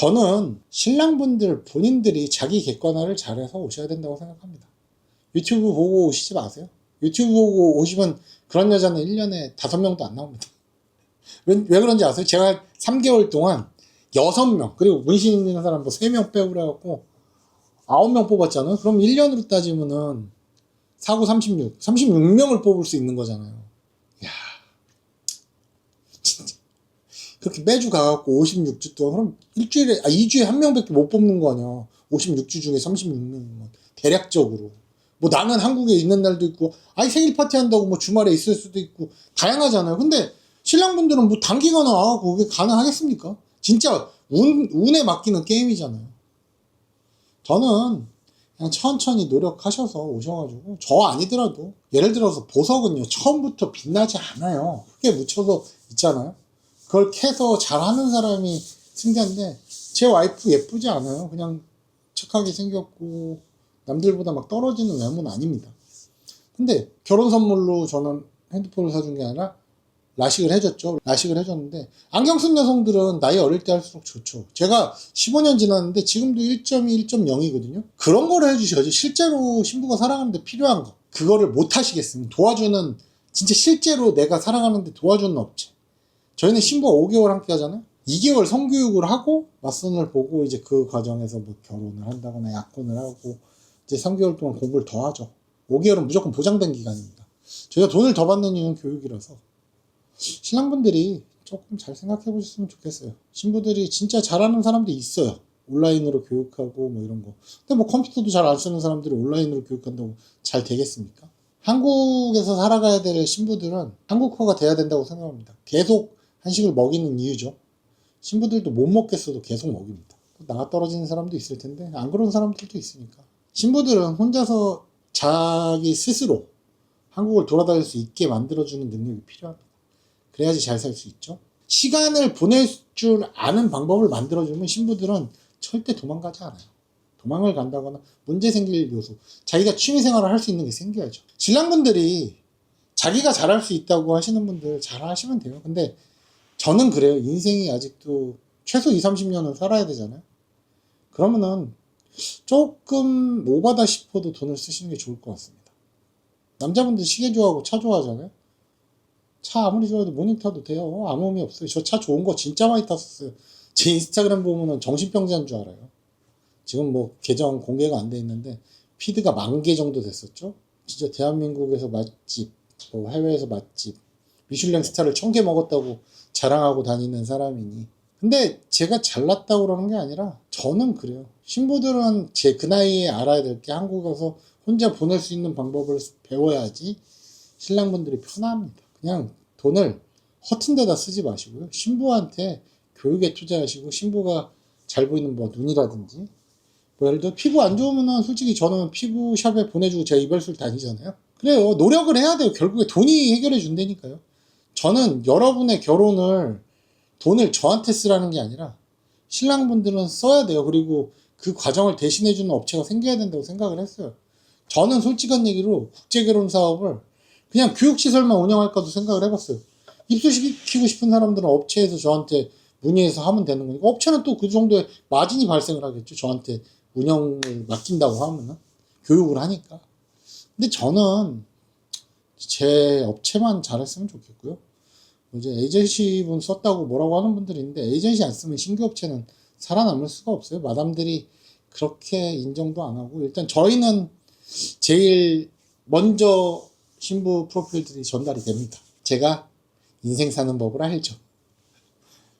저는 신랑분들 본인들이 자기 객관화를 잘해서 오셔야 된다고 생각합니다. 유튜브 보고 오시지 마세요. 유튜브 보고 오시면 그런 여자는 1년에 5명도 안 나옵니다. 왜, 왜 그런지 아세요? 제가 3개월 동안 6명, 그리고 문신 있는 사람 뭐 3명 빼고 그래갖고 9명 뽑았잖아요. 그럼 1년으로 따지면은 4구 36, 36명을 뽑을 수 있는 거잖아요. 야 진짜. 그렇게 매주 가갖고 56주 동안, 그럼 일주일에, 아, 2주에 한 명밖에 못 뽑는 거 아니야. 56주 중에 36명이면. 대략적으로. 뭐 나는 한국에 있는 날도 있고, 아니 생일 파티 한다고 뭐 주말에 있을 수도 있고, 다양하잖아요. 근데 신랑분들은 뭐 단기간 와갖고 그게 가능하겠습니까? 진짜 운, 운에 맡기는 게임이잖아요. 저는 그냥 천천히 노력하셔서 오셔가지고 저 아니더라도 예를 들어서 보석은요 처음부터 빛나지 않아요 크게 묻혀서 있잖아요 그걸 캐서 잘하는 사람이 승자인데 제 와이프 예쁘지 않아요 그냥 착하게 생겼고 남들보다 막 떨어지는 외모는 아닙니다 근데 결혼 선물로 저는 핸드폰을 사준 게 아니라 라식을 해줬죠. 라식을 해줬는데 안경 쓴 여성들은 나이 어릴 때 할수록 좋죠. 제가 15년 지났는데 지금도 1.2, 1.0이거든요. 그런 거를 해주셔야지. 실제로 신부가 사랑하는데 필요한 거. 그거를 못 하시겠으면 도와주는 진짜 실제로 내가 사랑하는데 도와주는 업체. 저희는 신부가 5개월 함께 하잖아요. 2개월 성교육을 하고 맞선을 보고 이제 그 과정에서 뭐 결혼을 한다거나 약혼을 하고 이제 3개월 동안 공부를 더 하죠. 5개월은 무조건 보장된 기간입니다. 저희가 돈을 더 받는 이유는 교육이라서. 신랑분들이 조금 잘 생각해 보셨으면 좋겠어요. 신부들이 진짜 잘하는 사람도 있어요. 온라인으로 교육하고 뭐 이런 거. 근데 뭐 컴퓨터도 잘 안 쓰는 사람들이 온라인으로 교육한다고 잘 되겠습니까? 한국에서 살아가야 될 신부들은 한국화가 돼야 된다고 생각합니다. 계속 한식을 먹이는 이유죠. 신부들도 못 먹겠어도 계속 먹입니다. 나가 떨어지는 사람도 있을 텐데 안 그런 사람들도 있으니까. 신부들은 혼자서 자기 스스로 한국을 돌아다닐 수 있게 만들어주는 능력이 필요합니다. 그래야지 잘 살 수 있죠. 시간을 보낼 줄 아는 방법을 만들어주면 신부들은 절대 도망가지 않아요. 도망을 간다거나 문제 생길 요소. 자기가 취미 생활을 할 수 있는 게 생겨야죠. 신랑분들이 자기가 잘할 수 있다고 하시는 분들 잘 하시면 돼요. 근데 저는 그래요. 인생이 아직도 최소 2, 30년은 살아야 되잖아요. 그러면은 조금 오바다 싶어도 돈을 쓰시는 게 좋을 것 같습니다. 남자분들 시계 좋아하고 차 좋아하잖아요. 차 아무리 좋아해도 모니터도 돼요. 아무 의미 없어요. 저 차 좋은 거 진짜 많이 탔었어요. 제 인스타그램 보면은 정신병자인 줄 알아요. 지금 뭐 계정 공개가 안 돼 있는데 피드가 만 개 정도 됐었죠. 진짜 대한민국에서 맛집, 뭐 해외에서 맛집, 미슐랭 스타를 천 개 먹었다고 자랑하고 다니는 사람이니. 근데 제가 잘났다고 그러는 게 아니라 저는 그래요. 신부들은 제 그 나이에 알아야 될 게 한국 가서 혼자 보낼 수 있는 방법을 배워야지 신랑분들이 편합니다. 그냥 돈을 허튼 데다 쓰지 마시고요. 신부한테 교육에 투자하시고 신부가 잘 보이는 뭐 눈이라든지 뭐 예를 들어 피부 안 좋으면은 솔직히 저는 피부 샵에 보내주고 제가 이발소를 다니잖아요. 그래요. 노력을 해야 돼요. 결국에 돈이 해결해 준다니까요. 저는 여러분의 결혼을 돈을 저한테 쓰라는 게 아니라 신랑분들은 써야 돼요. 그리고 그 과정을 대신해주는 업체가 생겨야 된다고 생각을 했어요. 저는 솔직한 얘기로 국제결혼 사업을 그냥 교육시설만 운영할까도 생각을 해봤어요. 입소시키고 싶은 사람들은 업체에서 저한테 문의해서 하면 되는 거니까 업체는 또 그 정도의 마진이 발생을 하겠죠. 저한테 운영을 맡긴다고 하면은 교육을 하니까. 근데 저는 제 업체만 잘했으면 좋겠고요. 이제 에이전시 분 썼다고 뭐라고 하는 분들이 있는데 에이전시 안 쓰면 신규 업체는 살아남을 수가 없어요. 마담들이 그렇게 인정도 안 하고 일단 저희는 제일 먼저 신부 프로필들이 전달이 됩니다. 제가 인생 사는 법을 알죠.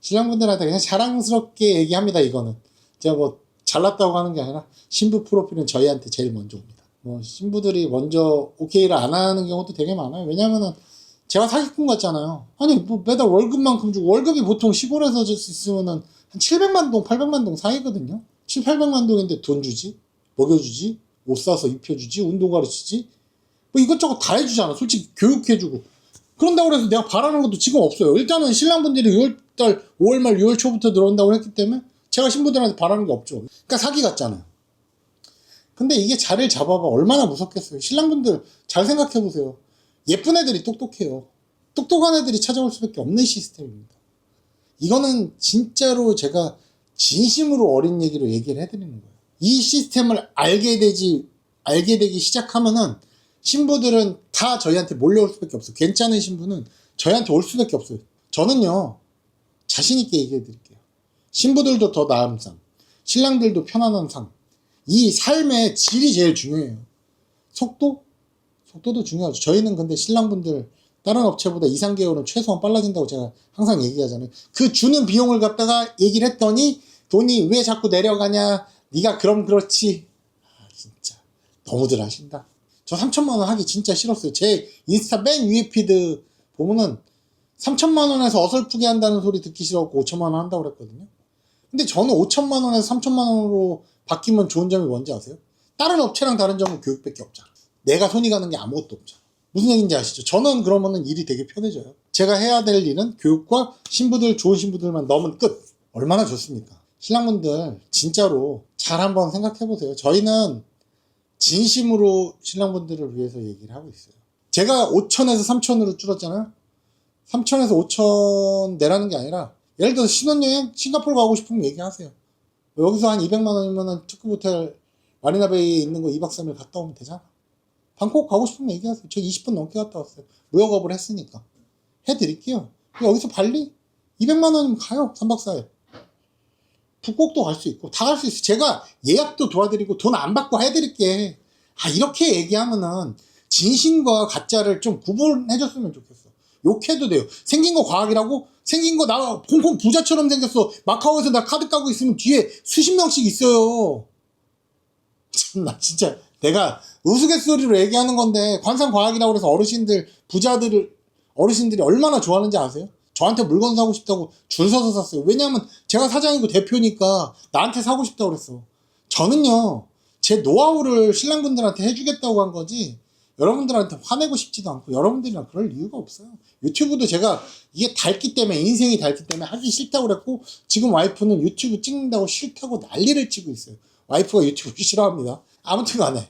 신랑분들한테 그냥 자랑스럽게 얘기합니다. 이거는 제가 뭐 잘났다고 하는 게 아니라 신부 프로필은 저희한테 제일 먼저 옵니다. 뭐 신부들이 먼저 오케이를 안 하는 경우도 되게 많아요. 왜냐면은 제가 사기꾼 같잖아요. 아니 뭐 매달 월급만큼 주고 월급이 보통 시골에서 줄 수 있으면은 한 700만 동, 800만 동 사이거든요. 7, 800만 동인데 돈 주지, 먹여주지, 옷 사서 입혀주지, 운동 가르치지, 뭐 이것저것 다 해주잖아. 솔직히 교육해주고. 그런다고 해서 내가 바라는 것도 지금 없어요. 일단은 신랑분들이 6월달, 5월 말, 6월 초부터 들어온다고 했기 때문에 제가 신부들한테 바라는 게 없죠. 그러니까 사기 같잖아요. 근데 이게 자리를 잡아봐 얼마나 무섭겠어요. 신랑분들 잘 생각해보세요. 예쁜 애들이 똑똑해요. 똑똑한 애들이 찾아올 수밖에 없는 시스템입니다. 이거는 진짜로 제가 진심으로 어린 얘기로 얘기를 해드리는 거예요. 이 시스템을 알게 되지, 알게 되기 시작하면은 신부들은 다 저희한테 몰려올 수밖에 없어요. 괜찮은 신부는 저희한테 올 수밖에 없어요. 저는요, 자신있게 얘기해 드릴게요. 신부들도 더 나은 삶, 신랑들도 편안한 삶. 이 삶의 질이 제일 중요해요. 속도? 속도도 중요하죠. 저희는 근데 신랑분들 다른 업체보다 2, 3개월은 최소한 빨라진다고 제가 항상 얘기하잖아요. 그 주는 비용을 갖다가 얘기를 했더니 돈이 왜 자꾸 내려가냐? 네가 그럼 그렇지. 아, 진짜 너무들 하신다. 저 3천만 원 하기 진짜 싫었어요. 제 인스타 맨 위에 피드 보면은 3천만 원에서 어설프게 한다는 소리 듣기 싫었고 5천만 원 한다고 그랬거든요. 근데 저는 5천만 원에서 3천만 원으로 바뀌면 좋은 점이 뭔지 아세요? 다른 업체랑 다른 점은 교육밖에 없잖아. 내가 손이 가는 게 아무것도 없잖아. 무슨 얘기인지 아시죠? 저는 그러면은 일이 되게 편해져요. 제가 해야 될 일은 교육과 신부들, 좋은 신부들만 넣으면 끝. 얼마나 좋습니까? 신랑분들, 진짜로 잘 한번 생각해 보세요. 저희는 진심으로 신랑분들을 위해서 얘기를 하고 있어요. 제가 5천에서 3천으로 줄었잖아요. 3천에서 5천 내라는 게 아니라, 예를 들어서 신혼여행 싱가포르 가고 싶으면 얘기하세요. 여기서 한 200만 원이면 특급 호텔 마리나베이에 있는 거 2박 3일 갔다 오면 되잖아. 방콕 가고 싶으면 얘기하세요. 저 20분 넘게 갔다 왔어요. 무역업을 했으니까. 해드릴게요. 여기서 발리? 200만 원이면 가요. 3박 4일. 북곡도 갈 수 있고, 다 갈 수 있어요. 제가 예약도 도와드리고, 돈 안 받고 해드릴게. 아, 이렇게 얘기하면은, 진심과 가짜를 좀 구분해줬으면 좋겠어. 욕해도 돼요. 생긴 거 과학이라고? 생긴 거 나 홍콩 부자처럼 생겼어. 마카오에서 나 카드 까고 있으면 뒤에 수십 명씩 있어요. 참 나 진짜 내가 우스갯소리로 얘기하는 건데 관상과학이라고 그래서 어르신들 부자들을 어르신들이 얼마나 좋아하는지 아세요? 저한테 물건 사고 싶다고 줄 서서 샀어요. 왜냐하면 제가 사장이고 대표니까 나한테 사고 싶다고 그랬어. 저는요 제 노하우를 신랑분들한테 해주겠다고 한 거지 여러분들한테 화내고 싶지도 않고 여러분들이랑 그럴 이유가 없어요. 유튜브도 제가 이게 닳기 때문에 인생이 닳기 때문에 하기 싫다고 그랬고 지금 와이프는 유튜브 찍는다고 싫다고 난리를 치고 있어요. 와이프가 유튜브 싫어합니다. 아무튼 간에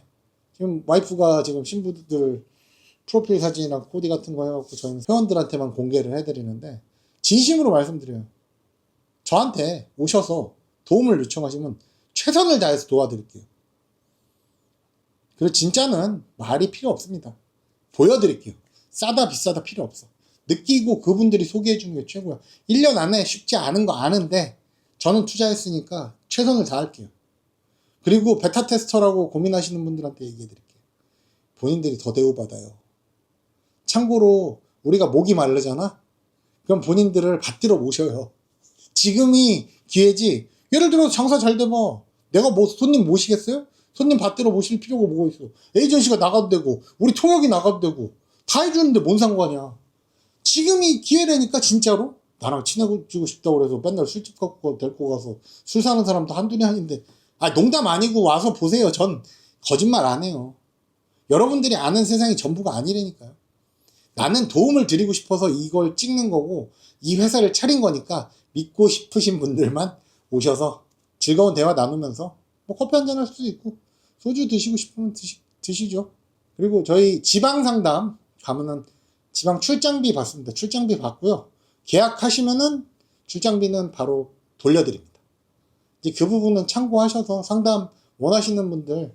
지금 와이프가 지금 신부들 프로필 사진이랑 코디 같은 거 해갖고 저희는 회원들한테만 공개를 해드리는데 진심으로 말씀드려요. 저한테 오셔서 도움을 요청하시면 최선을 다해서 도와드릴게요. 그리고 진짜는 말이 필요 없습니다. 보여드릴게요. 싸다 비싸다 필요 없어. 느끼고 그분들이 소개해 주는 게 최고야. 1년 안에 쉽지 않은 거 아는데 저는 투자했으니까 최선을 다할게요. 그리고 베타 테스터라고 고민하시는 분들한테 얘기해 드릴게요. 본인들이 더 대우받아요. 참고로 우리가 목이 마르잖아? 그럼 본인들을 받들어 모셔요. 지금이 기회지. 예를 들어 장사 잘 되면 내가 뭐 손님 모시겠어요? 손님 받들어 모실 필요가 뭐가 있어. 에이전시가 나가도 되고 우리 통역이 나가도 되고 다 해주는데 뭔 상관이야. 지금이 기회라니까 진짜로 나랑 친해지고 싶다고 그래서 맨날 술집 갖고 데리고 가서 술 사는 사람도 한둘이 아닌데 아 농담 아니고 와서 보세요. 전 거짓말 안 해요. 여러분들이 아는 세상이 전부가 아니라니까요. 나는 도움을 드리고 싶어서 이걸 찍는 거고 이 회사를 차린 거니까 믿고 싶으신 분들만 오셔서 즐거운 대화 나누면서 뭐 커피 한 잔 할 수도 있고 소주 드시고 싶으면 드시, 드시죠. 그리고 저희 지방 상담 가면은 지방 출장비 받습니다. 출장비 받고요. 계약하시면은 출장비는 바로 돌려드립니다. 이제 그 부분은 참고하셔서 상담 원하시는 분들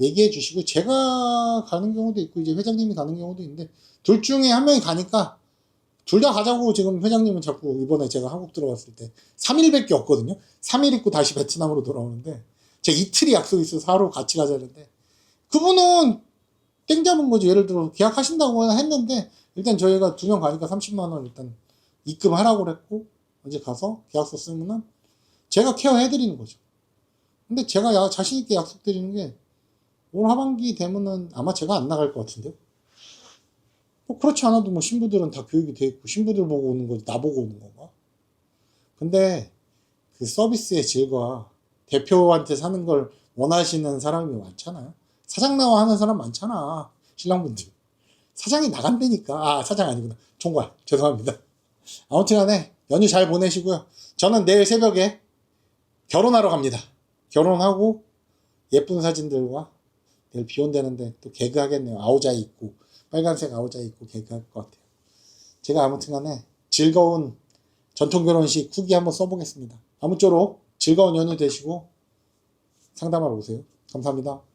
얘기해 주시고 제가 가는 경우도 있고 이제 회장님이 가는 경우도 있는데 둘 중에 한 명이 가니까 둘 다 가자고 지금 회장님은 자꾸 이번에 제가 한국 들어갔을 때 3일밖에 없거든요. 3일 있고 다시 베트남으로 돌아오는데 제가 이틀이 약속이 있어서 하루 같이 가자는데 그분은 땡 잡은 거지. 예를 들어 계약하신다고 했는데 일단 저희가 두 명 가니까 30만 원 일단 입금하라고 그랬고 이제 가서 계약서 쓰면은 제가 케어해 드리는 거죠. 근데 제가 야- 자신 있게 약속 드리는 게 올 하반기 되면은 아마 제가 안 나갈 것 같은데요. 뭐 그렇지 않아도 뭐 신부들은 다 교육이 돼 있고 신부들 보고 오는 거지 나 보고 오는 건가? 근데 그 서비스의 질과 대표한테 사는 걸 원하시는 사람이 많잖아요. 사장 나와 하는 사람 많잖아. 신랑분들. 사장이 나간다니까. 아, 사장 아니구나. 총괄. 죄송합니다. 아무튼 간에 연휴 잘 보내시고요. 저는 내일 새벽에 결혼하러 갑니다. 결혼하고 예쁜 사진들과 내일 비 온다는데 또 개그 하겠네요. 아오자이 입고 빨간색 아오자이 입고 개그 할 것 같아요. 제가 아무튼 간에 즐거운 전통 결혼식 후기 한번 써보겠습니다. 아무쪼록 즐거운 연휴 되시고 상담하러 오세요. 감사합니다.